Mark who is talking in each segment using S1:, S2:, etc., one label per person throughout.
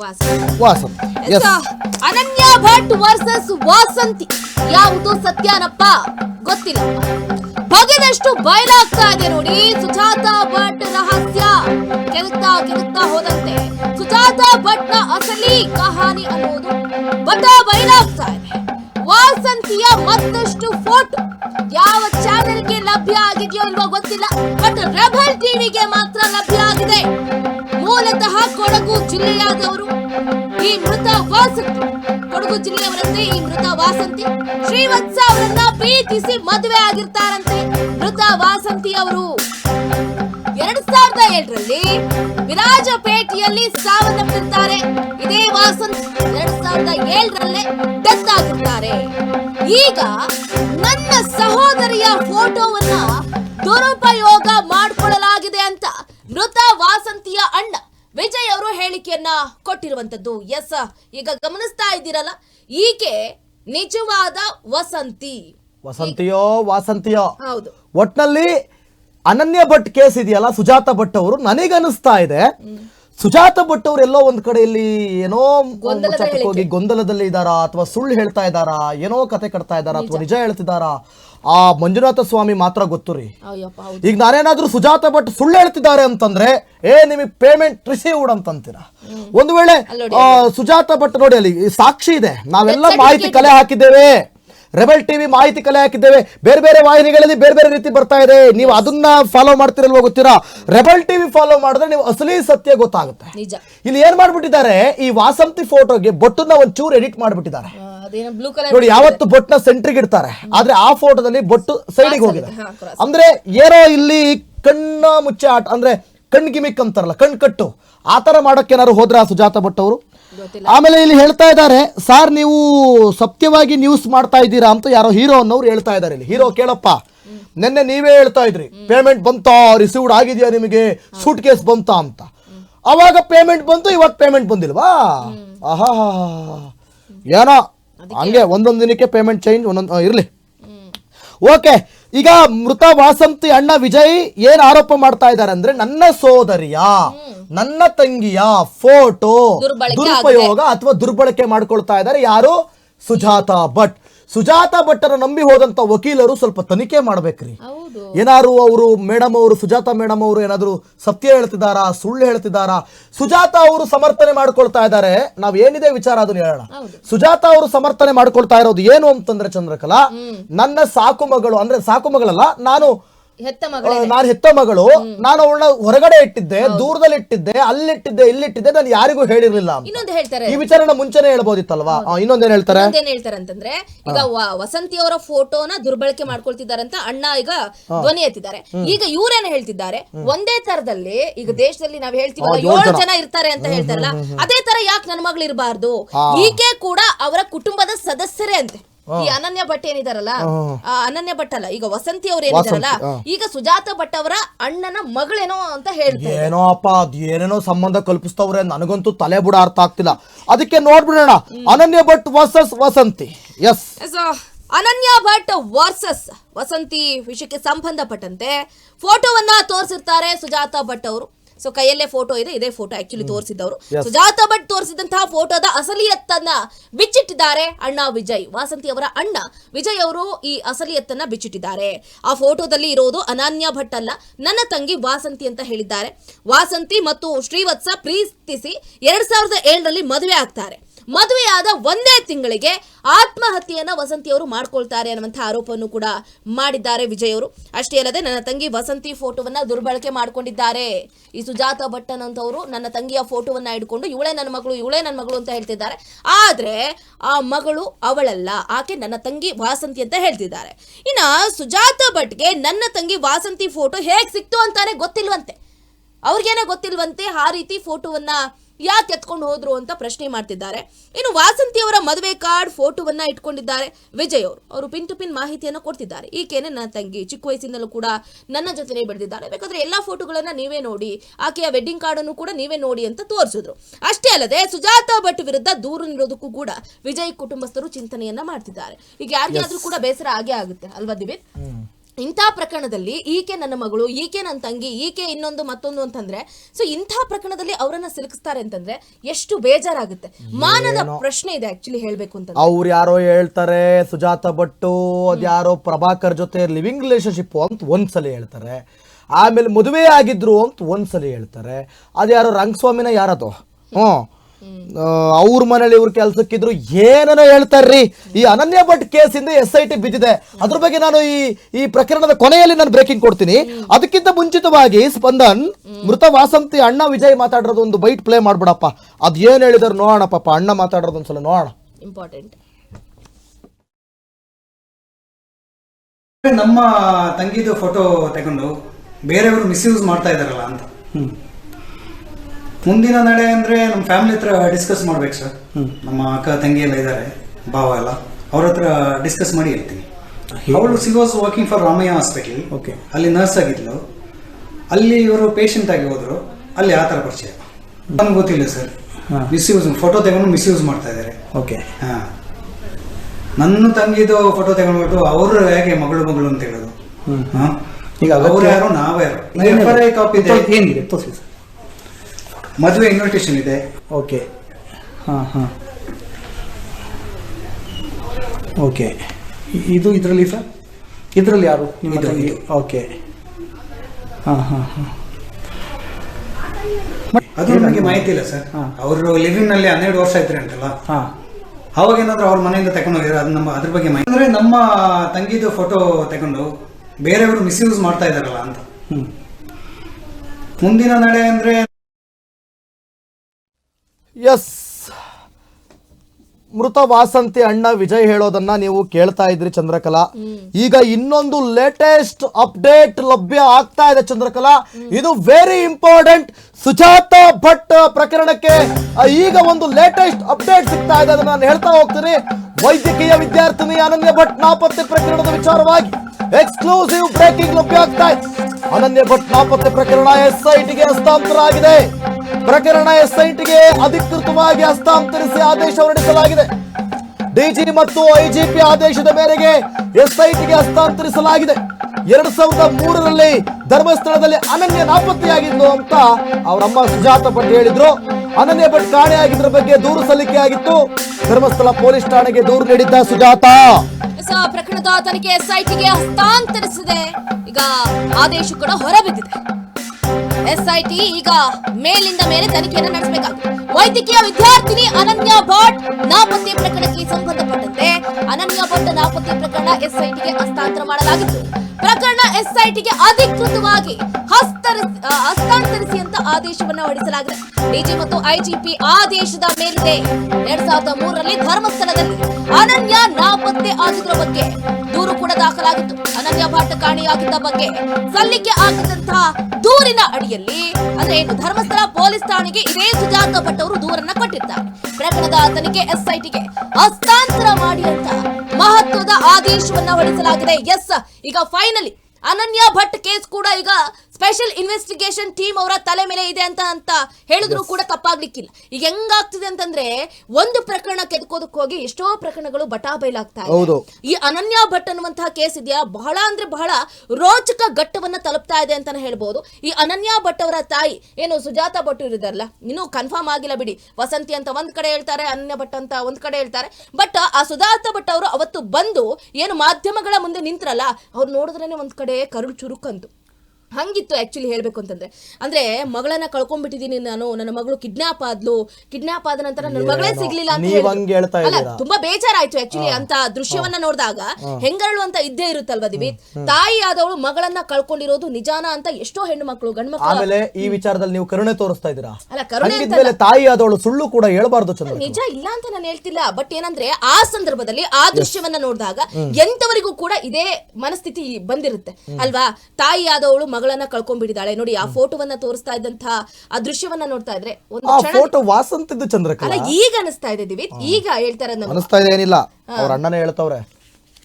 S1: Vasanthi.
S2: Yes
S1: Ananya Bhat versus Vasanthi. ಯಾವುದು ಸತ್ಯನಪ್ಪ? ಗೊತ್ತಿಲ್ಲ. ಬಗೆದಷ್ಟು ಬಯಲಾಗ್ತಾ ಇದೆ ನೋಡಿ ಸುಜಾತ ಭಟ್ ರಹಸ್ಯ. ಕೆಲುತ್ತಾ ಕೆಲುತ್ತಾ ಹೋದಂತೆ ಸುಜಾತ ಭಟ್ನ ಅಸಲಿ ಕಹಾನಿ ಅನ್ನೋದು ಬದ ಬಯಲಾಗ್ತಾ ಇದೆ. ಲಭ್ಯ ಆಗಿದೆಯೋ ಇಲ್ವೋ ಗೊತ್ತಿಲ್ಲ ಬಟ್ ರೆಬಲ್ ಟಿವಿಗೆ ಮಾತ್ರ ಲಭ್ಯ ಆಗಿದೆ. ಮೂಲತಃ ಕೊಡಗು ಜಿಲ್ಲೆಯಾದವರು, ಈ ಮೃತ ವಾಸಂತಿ, ಕೊಡಗು ಜಿಲ್ಲೆಯವರಂತೆ ಈ ಮೃತ ವಾಸಂತಿ ಶ್ರೀವತ್ಸ ಅವರನ್ನ ಪ್ರೀತಿಸಿ ಮದುವೆ ಆಗಿರ್ತಾರಂತೆ. ಮೃತ ವಾಸಂತಿ ಸಾವಿರದ ಏಳರಲ್ಲಿ ವಿರಾಜಪೇಟೆಯಲ್ಲಿ ಸಾವನ್ನಪ್ಪಿರ್ತಾರೆ ಇದೇ ವಾಸಂತಿ ಎರಡ್ ಸಾವಿರದ ಏಳರಲ್ಲೇ ಡೆತ್ ಆಗಿರ್ತಾರೆ ಈಗ ನನ್ನ ಸಹೋದರಿಯ ಫೋಟೋವನ್ನ ದುರುಪಯೋಗ ಮಾಡಿಕೊಳ್ಳಲಾಗಿದೆ ಅಂತ ಮೃತ ವಾಸಂತಿಯ ಅಣ್ಣ ವಿಜಯ್ ಅವರು ಹೇಳಿಕೆಯನ್ನ ಕೊಟ್ಟಿರುವಂತದ್ದು. ಎಸ್ ಈಗ ಗಮನಿಸ್ತಾ ಇದ್ದೀರಲ್ಲ ಈಕೆ ನಿಜವಾದ ವಸಂತಿ.
S2: ವಸಂತಿಯೋ ವಾಸಂತಿಯೋ?
S1: ಹೌದು.
S2: ಒಟ್ನಲ್ಲಿ ಅನನ್ಯ ಭಟ್ ಕೇಸ್ ಇದೆಯಲ್ಲ? ಸುಜಾತ ಭಟ್ ಅವರು. ನನಗನ್ನಿಸ್ತಾ ಇದೆ. ಸುಜಾತ ಭಟ್ ಅವರು ಎಲ್ಲೋ ಒಂದ್ ಕಡೆಯಲ್ಲಿ ಏನೋ ಹೋಗಿ ಗೊಂದಲದಲ್ಲಿ ಇದಾರಾ ಅಥವಾ ಸುಳ್ಳು ಹೇಳ್ತಾ ಇದ್ದಾರಾ? ಏನೋ ಕತೆ ಕಟ್ತಾ ಇದ್ದಾರಾ? ಅಥವಾ ನಿಜ. ಹೇಳ್ತಿದಾರಾ ಆ ಮಂಜುನಾಥ ಸ್ವಾಮಿ ಮಾತ್ರ ಗೊತ್ತು ರೀ. ಈಗ ನಾನೇನಾದ್ರೂ ಸುಜಾತ ಭಟ್ ಸುಳ್ಳು ಹೇಳ್ತಿದ್ದಾರೆ ಅಂತಂದ್ರೆ ಏ ನಿಮಗೆ ಪೇಮೆಂಟ್ ರಿಸೀವ್ಡ್ ಅಂತಂತೀರಾ? ಒಂದು ವೇಳೆ ಸುಜಾತ ಭಟ್ ನೋಡಿ ಅಲ್ಲಿ ಈ ಸಾಕ್ಷಿ ಇದೆ. ನಾವೆಲ್ಲ ಮಾಹಿತಿ ಕಲೆ ಹಾಕಿದ್ದೇವೆ. ರೆಬೆಲ್ ಟಿವಿ ಮಾಹಿತಿ ಕಲೆ ಹಾಕಿದ್ದೇವೆ. ಬೇರೆ ಬೇರೆ ವಾಹಿನಿಗಳಲ್ಲಿ ಬೇರೆ ಬೇರೆ ರೀತಿ ಬರ್ತಾ ಇದೆ. ನೀವು ಅದನ್ನ ಫಾಲೋ ಮಾಡ್ತಿರಲ್ವ ಗೊತ್ತೀರಾ? ರೆಬಲ್ ಟಿವಿ ಫಾಲೋ ಮಾಡಿದ್ರೆ ನೀವು ಅಸಲಿ ಸತ್ಯ ಗೊತ್ತಾಗುತ್ತೆ.
S1: ನಿಜ.
S2: ಇಲ್ಲಿ ಏನ್ ಮಾಡ್ಬಿಟ್ಟಿದ್ದಾರೆ? ಈ ವಾಸಂತಿ ಫೋಟೋಗೆ ಬೊಟ್ಟನ್ನ ಒಂಚೂರು ಎಡಿಟ್ ಮಾಡ್ಬಿಟ್ಟಿದ್ದಾರೆ. ನೋಡಿ ಯಾವತ್ತು ಬೊಟ್ಟನ ಸೆಂಟ್ರಿಗೆ ಇಡ್ತಾರೆ. ಆದ್ರೆ ಆ ಫೋಟೋದಲ್ಲಿ ಬೊಟ್ಟು ಸೈಡಿಗೆ ಹೋಗಿದೆ. ಅಂದ್ರೆ ಏನೋ ಇಲ್ಲಿ ಕಣ್ಣ ಮುಚ್ಚೆ ಆಟ ಅಂದ್ರೆ ಕಣ್ ಗಿಮಿಕ್ ಅಂತಾರಲ್ಲ ಕಣ್ ಕಟ್ಟು ಆತರ ತರ ಮಾಡಕ್ಕೆ ಏನಾದ್ರು ಹೋದ್ರ ಸುಜಾತ ಭಟ್ ಅವರು? ಆಮೇಲೆ ಇಲ್ಲಿ ಹೇಳ್ತಾ ಇದ್ದಾರೆ ಸಾರ್ ನೀವು ಸತ್ಯವಾಗಿ ನ್ಯೂಸ್ ಮಾಡ್ತಾ ಇದ್ದೀರಾ ಅಂತ ಯಾರೋ ಹೀರೋ ಅನ್ನೋರು ಹೇಳ್ತಾ ಇದ್ದಾರೆ ಇಲ್ಲಿ. ಹೀರೋ ಕೇಳಪ್ಪ ನಿನ್ನೆ ನೀವೇ ಹೇಳ್ತಾ ಇದ್ರಿ ಪೇಮೆಂಟ್ ಬಂತಾ ರಿಸೀವ್ಡ್ ಆಗಿದೆಯಾ ನಿಮಗೆ? ಸೂಟ್ ಕೇಸ್ ಬಂತಾ ಅಂತ. ಅವಾಗ ಪೇಮೆಂಟ್ ಬಂತು ಇವತ್ತು ಪೇಮೆಂಟ್ ಬಂದಿಲ್ವಾ? ಆಹಾ ಏನೋ ಹಂಗೆ ಒಂದೊಂದು ದಿನಕ್ಕೆ ಪೇಮೆಂಟ್ ಚೇಂಜ್ ಒಂದೊಂದು ಇರಲಿ. ಓಕೆ ಈಗ ಮೃತ ವಾಸಂತಿ ಅಣ್ಣ ವಿಜಯ್ ಏನ್ ಆರೋಪ ಮಾಡ್ತಾ ಇದ್ದಾರೆ ಅಂದ್ರೆ ನನ್ನ ಸೋದರಿಯ? ನನ್ನ ತಂಗಿಯ ಫೋಟೋ ದುರುಪಯೋಗ ಅಥವಾ ದುರ್ಬಳಕೆ ಮಾಡ್ಕೊಳ್ತಾ ಇದ್ದಾರೆ. ಯಾರು? ಸುಜಾತ ಭಟ್. ಸುಜಾತ ಭಟ್ಟರ ನಂಬಿ ಹೋದಂತ ವಕೀಲರು ಸ್ವಲ್ಪ ತನಿಖೆ ಮಾಡ್ಬೇಕ್ರಿ.
S1: ಏನಾದ್ರು
S2: ಏನಾರು ಅವರು ಮೇಡಮ್ ಅವರು ಸುಜಾತ ಮೇಡಮ್ ಅವರು ಏನಾದ್ರು ಸತ್ಯ ಹೇಳ್ತಿದಾರಾ ಸುಳ್ಳು ಹೇಳ್ತಿದಾರಾ ಸುಜಾತ ಅವರು ಸಮರ್ಥನೆ ಮಾಡ್ಕೊಳ್ತಾ ಇದ್ದಾರೆ. ನಾವ್ ಏನಿದೆ ವಿಚಾರ ಅದನ್ನ ಹೇಳೋಣ. ಸುಜಾತ ಅವರು ಸಮರ್ಥನೆ ಮಾಡ್ಕೊಳ್ತಾ ಇರೋದು ಏನು ಅಂತಂದ್ರೆ ಚಂದ್ರಕಲಾ ನನ್ನ ಸಾಕು ಮಗಳು ಅಂದ್ರೆ ಸಾಕು ಮಗಳಲ್ಲ ನಾನು ನಾನು ಹೆತ್ತ ಮಗಳು. ನಾನು ಅವಳನ್ನ ಹೊರಗಡೆ ಇಟ್ಟಿದ್ದೆ ದೂರದಲ್ಲಿ ಇಟ್ಟಿದ್ದೆ ಅಲ್ಲಿಟ್ಟಿದ್ದೆ ಇಲ್ಲಿಟ್ಟಿದ್ದೆ ನಾನು ಯಾರಿಗೂ ಹೇಳಿರ್ಲಿಲ್ಲ.
S1: ಇನ್ನೊಂದು ಹೇಳ್ತಾರೆ.
S2: ಈ ವಿಚಾರನ ಮುಂಚೆನೆ ಹೇಳ್ಬೋದಿತ್ತಲ್ವಾ? ಇನ್ನೊಂದ್ ಇನ್ನೊಂದೇನ್ ಹೇಳ್ತಾರೆ?
S1: ಏನ್ ಹೇಳ್ತಾರೆ ಅಂತಂದ್ರೆ ಈಗ ವಸಂತಿ ಅವರ ಫೋಟೋನ ದುರ್ಬಳಕೆ ಅಂತ ಅಣ್ಣ ಈಗ ಧ್ವನಿ ಎತ್ತಿದ್ದಾರೆ. ಈಗ ಇವ್ರೇನ್ ಹೇಳ್ತಿದ್ದಾರೆ? ಒಂದೇ ತರದಲ್ಲಿ ಈಗ ದೇಶದಲ್ಲಿ ನಾವ್ ಹೇಳ್ತೀವಲ್ಲ ಏಳು ಜನ. ಇರ್ತಾರೆ ಅಂತ ಹೇಳ್ತಾರಲ್ಲ ಅದೇ ತರ ಯಾಕೆ ನನ್ನ ಮಗಳು ಇರಬಾರ್ದು? ಈಕೆ ಕೂಡ ಅವರ ಕುಟುಂಬದ ಸದಸ್ಯರೇ ಅಂತೆ. ಈ ಅನನ್ಯ ಭಟ್ ಏನಿದಾರಲ್ಲ ಅನನ್ಯ ಭಟ್ ಅಲ್ಲ ಈಗ ವಸಂತಿ ಅವ್ರು ಏನಿದಾರಲ್ಲ ಈಗ ಸುಜಾತ ಭಟ್ ಅವರ ಅಣ್ಣನ ಮಗಳೇನೋ ಅಂತ ಹೇಳ್ತಾರೆ
S2: ಏನೋ ಅಪ್ಪ ಅದ್ ಏನೇನೋ ಸಂಬಂಧ ಕಲ್ಪಿಸ್ತವ್ರೆ ನನಗಂತೂ ತಲೆ ಬುಡ ಅರ್ಥ ಆಗ್ತಿಲ್ಲ. ಅದಕ್ಕೆ ನೋಡ್ಬಿಡೋಣ Ananya Bhat versus Vasanthi. Yes
S1: Ananya Bhat versus Vasanthi ವಿಷಯಕ್ಕೆ ಸಂಬಂಧಪಟ್ಟಂತೆ ಫೋಟೋವನ್ನ ತೋರಿಸಿರ್ತಾರೆ ಸುಜಾತ ಭಟ್ ಅವರು. ಸೊ ಕೈಯಲ್ಲೇ ಫೋಟೋ ಇದೆ ಇದೇ ಫೋಟೋ ಆಕ್ಚುಲಿ ತೋರಿಸಿದವರು ಸುಜಾತ ಭಟ್ ತೋರಿಸಿದಂತಹ ಫೋಟೋದ ಅಸಲಿಯತ್ತನ್ನ ಬಿಚ್ಚಿಟ್ಟಿದ್ದಾರೆ ಅಣ್ಣ ವಿಜಯ್ ವಾಸಂತಿ ಅವರ ಅಣ್ಣ ವಿಜಯ್ ಅವರು ಈ ಅಸಲಿಯತ್ತನ್ನ ಬಿಚ್ಚಿಟ್ಟಿದ್ದಾರೆ. ಆ ಫೋಟೋದಲ್ಲಿ ಇರೋದು ಅನನ್ಯ ಭಟ್ ಅಲ್ಲ ನನ್ನ ತಂಗಿ ವಾಸಂತಿ ಅಂತ ಹೇಳಿದ್ದಾರೆ. ವಾಸಂತಿ ಮತ್ತು ಶ್ರೀವತ್ಸ ಪ್ರೀತಿಸಿ ಎರಡ್ ಸಾವಿರದ ಏಳರಲ್ಲಿ ಮದುವೆ ಆಗ್ತಾರೆ. ಮದುವೆಯಾದ ಒಂದೇ ತಿಂಗಳಿಗೆ ಆತ್ಮಹತ್ಯೆಯನ್ನ ವಸಂತಿ ಅವರು ಮಾಡ್ಕೊಳ್ತಾರೆ ಅನ್ನುವಂಥ ಆರೋಪವನ್ನು ಕೂಡ ಮಾಡಿದ್ದಾರೆ ವಿಜಯ್ ಅವರು. ಅಷ್ಟೇ ಅಲ್ಲದೆ ನನ್ನ ತಂಗಿ ವಸಂತಿ ಫೋಟೋವನ್ನ ದುರ್ಬಳಕೆ ಮಾಡ್ಕೊಂಡಿದ್ದಾರೆ. ಈ ಸುಜಾತ ಭಟ್ಟನ್ ಅಂತವರು ನನ್ನ ತಂಗಿಯ ಫೋಟೋವನ್ನ ಹಿಡ್ಕೊಂಡು ಇವಳೇ ನನ್ನ ಮಗಳು, ಇವಳೇ ನನ್ನ ಮಗಳು ಅಂತ ಹೇಳ್ತಿದ್ದಾರೆ. ಆದ್ರೆ ಆ ಮಗಳು ಅವಳಲ್ಲ, ಆಕೆ ನನ್ನ ತಂಗಿ ವಾಸಂತಿ ಅಂತ ಹೇಳ್ತಿದ್ದಾರೆ. ಇನ್ನ ಸುಜಾತ ಭಟ್ಗೆ ನನ್ನ ತಂಗಿ ವಾಸಂತಿ ಫೋಟೋ ಹೇಗೆ ಸಿಕ್ತು ಅಂತಾನೆ ಗೊತ್ತಿಲ್ವಂತೆ. ಅವ್ರಿಗೇನೆ ಗೊತ್ತಿಲ್ವಂತೆ, ಆ ರೀತಿ ಫೋಟೋವನ್ನ ಯಾಕೆ ಎತ್ಕೊಂಡು ಹೋದ್ರು ಅಂತ ಪ್ರಶ್ನೆ ಮಾಡ್ತಿದ್ದಾರೆ. ಇನ್ನು ವಾಸಂತಿ ಅವರ ಮದುವೆ ಕಾರ್ಡ್ ಫೋಟೋವನ್ನ ಇಟ್ಕೊಂಡಿದ್ದಾರೆ. ವಿಜಯ್ ಅವರು. ಅವರು ಪಿನ್ ಟು ಪಿನ್ ಮಾಹಿತಿಯನ್ನು ಕೊಡ್ತಿದ್ದಾರೆ. ಈಕೆನೆ ನನ್ನ ತಂಗಿ. ಚಿಕ್ಕ ವಯಸ್ಸಿನಲ್ಲೂ ಕೂಡ ನನ್ನ ಜೊತೆನೆ ಬೆಳೆದಿದ್ದಾರೆ. ಬೇಕಾದ್ರೆ ಎಲ್ಲಾ ಫೋಟೋಗಳನ್ನ ನೀವೇ ನೋಡಿ ಆಕೆಯ ವೆಡ್ಡಿಂಗ್ ಕಾರ್ಡ್ ಅನ್ನು ಕೂಡ ನೀವೇ ನೋಡಿ ಅಂತ ತೋರಿಸಿದ್ರು. ಅಷ್ಟೇ ಅಲ್ಲದೆ ಸುಜಾತಾ ಭಟ್ ವಿರುದ್ಧ ದೂರು ನೀಡೋದಕ್ಕೂ ಕೂಡ ವಿಜಯ್ ಕುಟುಂಬಸ್ಥರು ಚಿಂತನೆಯನ್ನ ಮಾಡ್ತಿದ್ದಾರೆ. ಈಗ ಯಾರಿಗಾದ್ರೂ ಕೂಡ ಬೇಸರ ಆಗೇ ಆಗುತ್ತೆ ಅಲ್ವಾ ದಿವಿತ್ ಇಂಥ ಪ್ರಕರಣದಲ್ಲಿ ಈಕೆ ನನ್ನ ಮಗಳು ಈಕೆ ನನ್ನ ತಂಗಿ ಈಕೆ ಇನ್ನೊಂದು ಮತ್ತೊಂದು ಅಂತಂದ್ರೆ ಸೊ ಇಂಥ ಪ್ರಕರಣದಲ್ಲಿ ಅವರನ್ನ ಸಿಲುಕಿಸ್ತಾರೆ ಅಂತಂದ್ರೆ ಎಷ್ಟು ಬೇಜಾರಾಗುತ್ತೆ. ಮಾನದ ಪ್ರಶ್ನೆ ಇದೆ ಆಕ್ಚುಲಿ ಹೇಳ್ಬೇಕು ಅಂತ
S2: ಅವ್ರು ಯಾರೋ ಹೇಳ್ತಾರೆ ಸುಜಾತ ಭಟ್ಟು ಅದ್ಯಾರೋ ಪ್ರಭಾಕರ್ ಜೊತೆ ಲಿವಿಂಗ್ ರಿಲೇಶನ್ಶಿಪ್ ಅಂತ ಒಂದ್ಸಲ ಹೇಳ್ತಾರೆ. ಆಮೇಲೆ ಮದುವೆ ಆಗಿದ್ರು ಅಂತ ಒಂದ್ಸಲ ಹೇಳ್ತಾರೆ. ಅದ್ಯಾರೋ ರಂಗಸ್ವಾಮಿನ ಯಾರದು. ಹ್ಞೂ ಅವ್ರ ಮನೇಲಿ ಇವ್ರ ಕೆಲ್ಸಕ್ಕಿದ್ರು ಏನೇನೋ ಹೇಳ್ತಾರ್ರಿ. ಈ ಅನನ್ಯ ಭಟ್ ಕೇಸಿಂದ ಎಸ್ ಐ ಟಿ ಬಿದ್ದಿದೆ. ಅದ್ರ ಬಗ್ಗೆ ನಾನು ಈ ಈ ಪ್ರಕರಣದ ಕೊನೆಯಲ್ಲಿ ನಾನು ಬ್ರೇಕಿಂಗ್ ಕೊಡ್ತೀನಿ. ಅದಕ್ಕಿಂತ ಮುಂಚಿತವಾಗಿ ಸ್ಪಂದನ್ ಮೃತ ವಾಸಂತಿ ಅಣ್ಣ ವಿಜಯ್ ಮಾತಾಡಿರೋದು ಒಂದು ಬೈಟ್ ಪ್ಲೇ ಮಾಡ್ಬಿಡಪ್ಪ. ಅದ್ ಏನ್ ಹೇಳಿದಾರೆ ನೋಡೋಣ ಪಾಪ. ಅಣ್ಣ ಮಾತಾಡೋದು ಒಂದ್ಸಲ ನೋಡೋಣ.
S1: ಇಂಪಾರ್ಟೆಂಟ್
S3: ನಮ್ಮ ತಂಗಿದು ಫೋಟೋ ತಗೊಂಡು ಬೇರೆಯವರು ಮಿಸ್ಯೂಸ್ ಮಾಡ್ತಾ ಇದಾರಲ್ಲ ಅಂತ. ಮುಂದಿನ ನಡೆ ಅಂದ್ರೆ ನಮ್ಮ ಫ್ಯಾಮಿಲಿ ಹತ್ರ ಡಿಸ್ಕಸ್ ಮಾಡ್ಬೇಕು ಸರ್ ನಮ್ಮ ಅಕ್ಕ ತಂಗಿ ಎಲ್ಲ ಇದ್ದಾರೆ ಭಾವ ಎಲ್ಲ. ಅವ್ರ ಹತ್ರ ಡಿಸ್ಕಸ್ ಮಾಡಿ ಇರ್ತೀನಿ ಅವಳು she was working for Ramaiah hospital
S4: okay.
S3: ಅಲ್ಲಿ ನರ್ಸ್ ಆಗಿದ್ಲು. ಅಲ್ಲಿ ಇವರು ಪೇಷಂಟ್ ಆಗಿ ಹೋದ್ರು. ಅಲ್ಲಿ ಆ ಥರ ಪರಿಚಯ. ನಮ್ಗೆ ಗೊತ್ತಿಲ್ಲ ಸರ್. ಮಿಸ್ಯೂಸ್ ಫೋಟೋ ತಗೊಂಡು ಮಿಸ್ಯೂಸ್ ಮಾಡ್ತಾ ಇದ್ದಾರೆ
S4: ಓಕೆ.
S3: ಹಾ. ನನ್ನ ತಂಗಿದು ಫೋಟೋ ತಗೊಂಡ್ಬಿಟ್ಟು ಅವರು ಹೇಗೆ ಮಗಳು ಮಗಳು ಅಂತ ಹೇಳೋದು. ಹಾ?
S4: ಈಗ
S3: ಅವ್ರು ಯಾರು ನಾವೇ
S4: ಯಾರು?
S3: ಎಫ್ ಆರ್ ಕಾಪಿ
S4: ಏನಿದೆ? ತೋರಿಸಿ ಸರ್
S3: ಮದುವೆ ಇನ್ವಿಟೇಷನ್ ಇದೆ.
S4: ಓಕೆ ಹಾಂ ಹಾಂ. ಓಕೆ ಇದು ಇದರಲ್ಲಿ ಸರ್? ಇದರಲ್ಲಿ ಯಾರು? ನಿಮ್ಮ. ಓಕೆ ಹಾಂ ಹಾಂ ಹಾಂ.
S3: ಅದು ನನಗೆ ಮಾಹಿತಿ ಇಲ್ಲ ಸರ್. ಅವರು ಲಿವಿಂಗ್ನಲ್ಲಿ ಹನ್ನೆರಡು ವರ್ಷ ಇದ್ರೆ ಅಂತಲ್ಲ
S4: ಹಾಂ.
S3: ಅವಾಗ ಏನಾದ್ರು ಅವ್ರ ಮನೆಯಿಂದ ತಗೊಂಡು ಹೋಗಿದ್ರೆ ಅದು ನಮ್ಮ ಅದ್ರ ಬಗ್ಗೆ ಮಾಹಿತಿ ಅಂದ್ರೆ ನಮ್ಮ ತಂಗಿದು ಫೋಟೋ ತಗೊಂಡು ಬೇರೆಯವರು ಮಿಸ್ಯೂಸ್ ಮಾಡ್ತಾ ಇದಾರಲ್ಲ ಅಂತ. ಮುಂದಿನ ನಡೆ ಅಂದ್ರೆ
S2: ಎಸ್. ಮೃತ ವಾಸಂತಿ ಅಣ್ಣ ವಿಜಯ್ ಹೇಳೋದನ್ನ ನೀವು ಕೇಳ್ತಾ ಇದ್ರಿ ಚಂದ್ರಕಲಾ. ಈಗ ಇನ್ನೊಂದು ಲೇಟೆಸ್ಟ್ ಅಪ್ಡೇಟ್ ಲಭ್ಯ ಆಗ್ತಾ ಇದೆ ಚಂದ್ರಕಲಾ. ಇದು ವೆರಿ ಇಂಪಾರ್ಟೆಂಟ್ ಸುಜಾತ ಭಟ್ ಪ್ರಕರಣಕ್ಕೆ ಈಗ ಒಂದು ಲೇಟೆಸ್ಟ್ ಅಪ್ಡೇಟ್ ಸಿಗ್ತಾ ಇದೆ ಅದನ್ನ ನಾನು ಹೇಳ್ತಾ ಹೋಗ್ತೀನಿ. ವೈದ್ಯಕೀಯ ವಿದ್ಯಾರ್ಥಿನಿ ಅನನ್ಯ ಭಟ್ ನಾಪತ್ತೆ ಪ್ರಕರಣದ ವಿಚಾರವಾಗಿ ಎಕ್ಸ್ಕ್ಲೂಸಿವ್ ಬ್ರೇಕಿಂಗ್ ಲಭ್ಯ ಆಗ್ತಾ ಇದೆ. ಅನನ್ಯ ಭಟ್ ನಾಪತ್ತೆ ಪ್ರಕರಣ ಎಸ್ಐಟಿಗೆ ಹಸ್ತಾಂತರ ಆಗಿದೆ ಪ್ರಕರಣ ಎಸ್ಐಟಿಗೆ ಅಧಿಕೃತವಾಗಿ ಹಸ್ತಾಂತರಿಸಿ ಆದೇಶ ಹೊರಡಿಸಲಾಗಿದೆ. ಡಿಜಿ ಮತ್ತು ಐಜಿಪಿ ಆದೇಶದ ಮೇರೆಗೆ ಎಸ್ಐಟಿಗೆ ಹಸ್ತಾಂತರಿಸಲಾಗಿದೆ. ಎರಡ್ ಸಾವಿರದ ಮೂರರಲ್ಲಿ ಧರ್ಮಸ್ಥಳದಲ್ಲಿ ಅನನ್ಯ ನಾಪತ್ತೆಯಾಗಿದ್ದು ಅಂತ ಅವರಮ್ಮ ಸುಜಾತ ಭಟ್ ಹೇಳಿದ್ರು. ಅನನ್ಯ ಭಟ್ ಕಾಣೆಯಾಗಿದ್ರ ಬಗ್ಗೆ ದೂರು ಸಲ್ಲಿಕೆ ಆಗಿತ್ತು. ಧರ್ಮಸ್ಥಳ ಪೊಲೀಸ್ ಠಾಣೆಗೆ ದೂರು ನೀಡಿದ್ದ ಸುಜಾತ.
S1: ಪ್ರಕರಣದ ತನಿಖೆ ಎಸ್ಐಟಿಗೆ ಹಸ್ತಾಂತರಿಸಿದೆ. ಈಗ ಆದೇಶ ಕೂಡ ಹೊರಬಿದ್ದಿದೆ. ಎಸ್ಐಟಿ ಈಗ ಮೇಲಿಂದ ಮೇಲೆ ತನಿಖೆಯನ್ನು ನಡೆಸಬೇಕಾಗಿದೆ ವೈದ್ಯಕೀಯ ವಿದ್ಯಾರ್ಥಿನಿ ಅನನ್ಯ ಭಟ್ ನಾಪತ್ತೆ ಪ್ರಕರಣಕ್ಕೆ ಸಂಬಂಧಪಟ್ಟಂತೆ ಅನನ್ಯ ಭಟ್ ನಾಪತ್ತೆ ಪ್ರಕರಣ ಎಸ್ಐಟಿಗೆ ಹಸ್ತಾಂತರ ಮಾಡಲಾಗಿತ್ತು. ಪ್ರಕರಣ ಎಸ್ಐಟಿಗೆ ಅಧಿಕೃತವಾಗಿ ಹಸ್ತರಿಸಿ ಆ, ಹಸ್ತಾಂತರಿಸಿ ಅಂತ ಆದೇಶವನ್ನ ಹೊರಡಿಸಲಾಗಿದೆ. ಡಿಜಿ ಮತ್ತು ಐಜಿಪಿ ಆದೇಶದ ಮೇಲಿದೆ. ಎರಡ್ ಸಾವಿರದ ಮೂರರಲ್ಲಿ ಧರ್ಮಸ್ಥಳದಲ್ಲಿ ಅನನ್ಯ ನಾಪತ್ತೆ ಆಗಿದ್ರ ಬಗ್ಗೆ ದೂರು ಕೂಡ ದಾಖಲಾಗಿತ್ತು. ಅನನ್ಯ ಭಟ್ ಕಾಣೆಯಾಗಿದ್ದ ಬಗ್ಗೆ ಸಲ್ಲಿಕೆ ಆಗಿದ್ದಂತಹ ದೂರಿನ ಅಡಿಯಲ್ಲಿ, ಅಂದ್ರೆ ಧರ್ಮಸ್ಥಳ ಪೊಲೀಸ್ ಠಾಣೆಗೆ ಇದೇ ಸುಜಾತ ಭಟ್ ಅವರು ದೂರನ್ನ ಕೊಟ್ಟಿದ್ದಾರೆ. ಪ್ರಕರಣದ ತನಿಖೆ ಎಸ್ಐಟಿಗೆ ಹಸ್ತಾಂತರ ಮಾಡಿ ಅಂತ ಮಹತ್ವದ ಆದೇಶವನ್ನ ಹೊರಡಿಸಲಾಗಿದೆ. ಎಸ್, ಈಗ ಫೈನಲಿ ಅನನ್ಯ ಭಟ್ ಕೇಸ್ ಕೂಡ ಈಗ ಸ್ಪೆಷಲ್ ಇನ್ವೆಸ್ಟಿಗೇಷನ್ ಟೀಮ್ ಅವರ ತಲೆ ಮೇಲೆ ಇದೆ ಅಂತ ಅಂತ ಹೇಳಿದ್ರು ಕೂಡ ತಪ್ಪಾಗ್ಲಿಕ್ಕಿಲ್ಲ. ಈಗ ಹೆಂಗಾಗ್ತಿದೆ ಅಂತಂದ್ರೆ ಒಂದು ಪ್ರಕರಣ ಕೆದಕೋದಕ್ಕೆ ಹೋಗಿ ಎಷ್ಟೋ ಪ್ರಕರಣಗಳು ಬಟಾ ಬಯಲಾಗ್ತಾ ಇದೆ. ಈ ಅನನ್ಯ ಭಟ್ ಅನ್ನುವಂತಹ ಕೇಸ್ ಇದೆಯಾ? ಬಹಳ ಅಂದ್ರೆ ಬಹಳ ರೋಚಕ ಘಟ್ಟವನ್ನ ತಲುಪ್ತಾ ಇದೆ ಅಂತಾನೆ ಹೇಳ್ಬೋದು. ಈ ಅನನ್ಯ ಭಟ್ ಅವರ ತಾಯಿ ಏನು ಸುಜಾತ ಭಟ್ ಇರಿದಾರಲ್ಲ ಇನ್ನೂ ಕನ್ಫರ್ಮ್ ಆಗಿಲ್ಲ ಬಿಡಿ. ವಸಂತಿ ಅಂತ ಒಂದ್ ಕಡೆ ಹೇಳ್ತಾರೆ ಅನನ್ಯ ಭಟ್ ಅಂತ ಒಂದ್ ಕಡೆ ಹೇಳ್ತಾರೆ. ಬಟ್ ಆ ಸುಜಾತ ಭಟ್ ಅವರು ಅವತ್ತು ಬಂದು ಏನು ಮಾಧ್ಯಮಗಳ ಮುಂದೆ ನಿಂತ್ರಲ್ಲ ಅವ್ರು ನೋಡಿದ್ರೇನೆ ಒಂದ್ ಕಡೆ ಕರುಳು ಚುರುಕಂತು. ಹಂಗಿತ್ತು ಆ್ಯಕ್ಚುಲಿ ಹೇಳಬೇಕು ಅಂತಂದ್ರೆ. ಅಂದ್ರೆ ಮಗಳನ್ನ ಕಳ್ಕೊಂಡ್ಬಿಟ್ಟಿದ್ದೀನಿ ನಾನು ನನ್ನ ಮಗಳು ಕಿಡ್ನಾಪ್ ಆದ್ಲು ಕಿಡ್ನಾಪ್ ಆದ ನಂತರ ನನ್ನ ಮಗಳೇ ಸಿಗ್ಲಿಲ್ಲ ಅಂತ
S2: ಹೇಳ್ತಾ
S1: ಅಲ್ಲ? ತುಂಬಾ ಬೇಜಾರಾಯ್ತು ಆಕ್ಚುಲಿ ಅಂತ ದೃಶ್ಯವನ್ನ ನೋಡಿದಾಗ. ಹೆಂಗರಳು ಅಂತ ಇದ್ದೇ ಇರುತ್ತಲ್ವಾ ದಿವಿತ್ ತಾಯಿ ಆದವಳು ಮಗಳನ್ನ ಕಳ್ಕೊಂಡಿರೋದು ನಿಜಾನ ಅಂತ ಎಷ್ಟೋ ಹೆಣ್ಣು ಮಕ್ಕಳು ಗಂಡು ಮಕ್ಕಳು
S2: ಆಮೇಲೆ ಈ ವಿಚಾರದಲ್ಲಿ ನೀವು ಕರುಣೆ ತೋರಿಸ್ತಾ ಇದ್ದೀರಾ?
S1: ಅಲ್ಲ ಕರುಣೆ
S2: ಹಂಗಿದ್ಮೇಲೆ ತಾಯಿ ಆದವಳು ಸುಳ್ಳು ಕೂಡ ಹೇಳಬಾರ್ದು ಚಂದ್ರ
S1: ನಿಜ ಇಲ್ಲ ಅಂತ ನಾನು ಹೇಳ್ತಿಲ್ಲ. ಬಟ್ ಏನಂದ್ರೆ ಆ ಸಂದರ್ಭದಲ್ಲಿ ಆ ದೃಶ್ಯವನ್ನ ನೋಡಿದಾಗ ಎಂತವರಿಗೂ ಕೂಡ ಇದೇ ಮನಸ್ಥಿತಿ ಬಂದಿರುತ್ತೆ. ಅಲ್ವಾ? ತಾಯಿ ಆದವಳು ಮಗಳನ್ನ ಕಳ್ಕೊಂಡ್ಬಿಟ್ಟಿದ್ದಾಳೆ. ನೋಡಿ ಆ ಫೋಟೋವನ್ನ ತೋರಿಸ್ತಾ ಇದ್ದಂತಹ ಆ ದೃಶ್ಯವನ್ನ ನೋಡ್ತಾ ಇದ್ರೆ ಒಂದು
S2: ಆ ಫೋಟೋ ವಾಸಂತಿದ್ದು ಚಂದ್ರಕಲಾ?
S1: ಅಲ್ಲ ಈಗ ಅನಿಸ್ತಾ ಇದೆ ದಿವಿತ್ ಈಗ ಹೇಳ್ತಾರೆ ನಮ್ಮ
S2: ಅನಿಸ್ತಾ ಇದೆ ಏನಿಲ್ಲ. ಅವ್ರ ಅಣ್ಣನೇ ಹೇಳ್ತವ್ರೆ.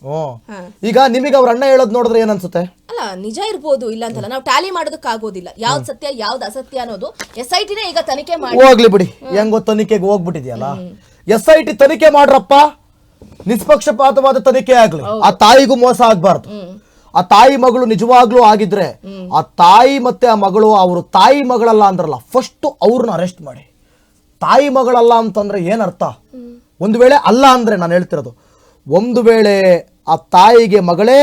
S2: ಹ್ಮ್ ಈಗ ನಿಮಗೆ ಅವ್ರ ಅಣ್ಣ ಹೇಳೋದ್ ನೋಡಿದ್ರೆ ಏನ್ ಅನ್ಸುತ್ತೆ?
S1: ಅಲ್ಲ ನಿಜ ಇರ್ಬೋದು ಇಲ್ಲ ಅಂತಲ್ಲ. ನಾವು ಟ್ಯಾಲಿ ಮಾಡೋದಕ್ಕಾಗೋದಿಲ್ಲ. ಯಾವ್ದು ಸತ್ಯ ಯಾವ್ದು ಅಸತ್ಯ ಅನ್ನೋದು ಎಸ್ ಐ ಟಿನೇ ಈಗ ತನಿಖೆ ಮಾಡಿ.
S2: ಹೋಗ್ಲಿ ಬಿಡಿ. ಹೆಂಗೋ ತನಿಖೆಗೆ ಹೋಗ್ಬಿಟ್ಟಿದ್ಯಲ್ಲ? ಎಸ್ ಐ ಟಿ ತನಿಖೆ ಮಾಡ್ರಪ್ಪ. ನಿಷ್ಪಕ್ಷಪಾತವಾದ ತನಿಖೆ ಆಗ್ಲಿ. ಆ ತಾಯಿಗೂ ಮೋಸ ಆಗ್ಬಾರ್ದು. ಆ ತಾಯಿ ಮಗಳು ನಿಜವಾಗ್ಲೂ ಆಗಿದ್ರೆ ಆ ತಾಯಿ ಮತ್ತೆ ಆ ಮಗಳು ಅವರು ತಾಯಿ ಮಗಳಲ್ಲ ಅಂದ್ರಲ್ಲ ಫಸ್ಟ್ ಅವ್ರನ್ನ ಅರೆಸ್ಟ್ ಮಾಡಿ. ತಾಯಿ ಮಗಳಲ್ಲ ಅಂತಂದ್ರೆ ಏನರ್ಥ ಒಂದು ವೇಳೆ ಅಲ್ಲ ಅಂದ್ರೆ ನಾನು ಹೇಳ್ತಿರೋದು ಒಂದು ವೇಳೆ ಆ ತಾಯಿಗೆ ಮಗಳೇ